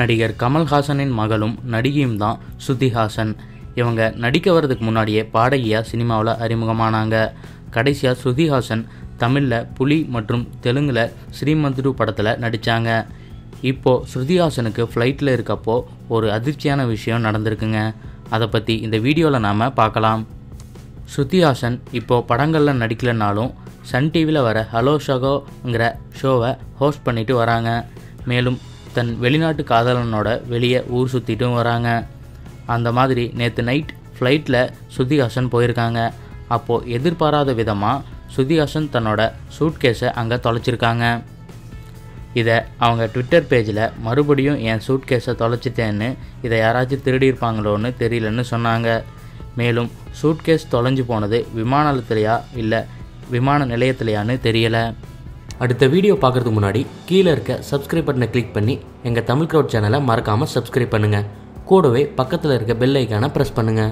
நடிகர் கமல்ஹாசனின் மகளும் நடிகையும் தான் ஸ்ருதிஹாசன். இவங்க நடிக்க வர்றதுக்கு முன்னாடியே பாடகியாக சினிமாவில் அறிமுகமானாங்க. கடைசியாக ஸ்ருதிஹாசன் தமிழில் புலி மற்றும் தெலுங்கில் ஸ்ரீமந்துரு படத்தில் நடித்தாங்க இப்போது ஸ்ருதிஹாசனுக்கு ஃப்ளைட்டில் இருக்கப்போ ஒரு அதிர்ச்சியான விஷயம் நடந்திருக்குங்க. அதை பற்றி இந்த வீடியோவில் நாம் பார்க்கலாம் ஸ்ருதிஹாசன் இப்போது படங்களில் நடிக்கலைனாலும் சன் டிவியில் வர ஹலோ ஷகோங்கிற ஷோவை ஹோஸ்ட் பண்ணிட்டு வராங்க. மேலும் தன் வெளிநாட்டு காதலனோட வெளியே ஊர் சுற்றிட்டும் வராங்க. அந்த மாதிரி நேற்று நைட் ஃப்ளைட்டில் ஸ்ருதிஹாசன் போயிருக்காங்க. அப்போது எதிர்பாராத விதமாக ஸ்ருதிஹாசன் தன்னோட சூட்கேஸை அங்கே தொலைச்சிருக்காங்க. இதை அவங்க ட்விட்டர் பேஜில் மறுபடியும் என் சூட்கேஸை தொலைச்சிட்டேன்னு இதை யாராச்சும் திருடியிருப்பாங்களோன்னு தெரியலன்னு சொன்னாங்க. மேலும் சூட்கேஸ் தொலைஞ்சு போனது விமான நிலையத்திலையா இல்லை விமான நிலையத்திலையான்னு தெரியலை. அடுத்த வீடியோ பார்க்குறதுக்கு முன்னாடி கீழே இருக்க சப்ஸ்கிரைப் பட்டனை கிளிக் பண்ணி எங்கள் தமிழ் க்ரௌட் சேனலை மறக்காமல் சப்ஸ்கிரைப் பண்ணுங்கள் கூடவே பக்கத்தில் இருக்க பெல் ஐக்கானை ப்ரெஸ் பண்ணுங்கள்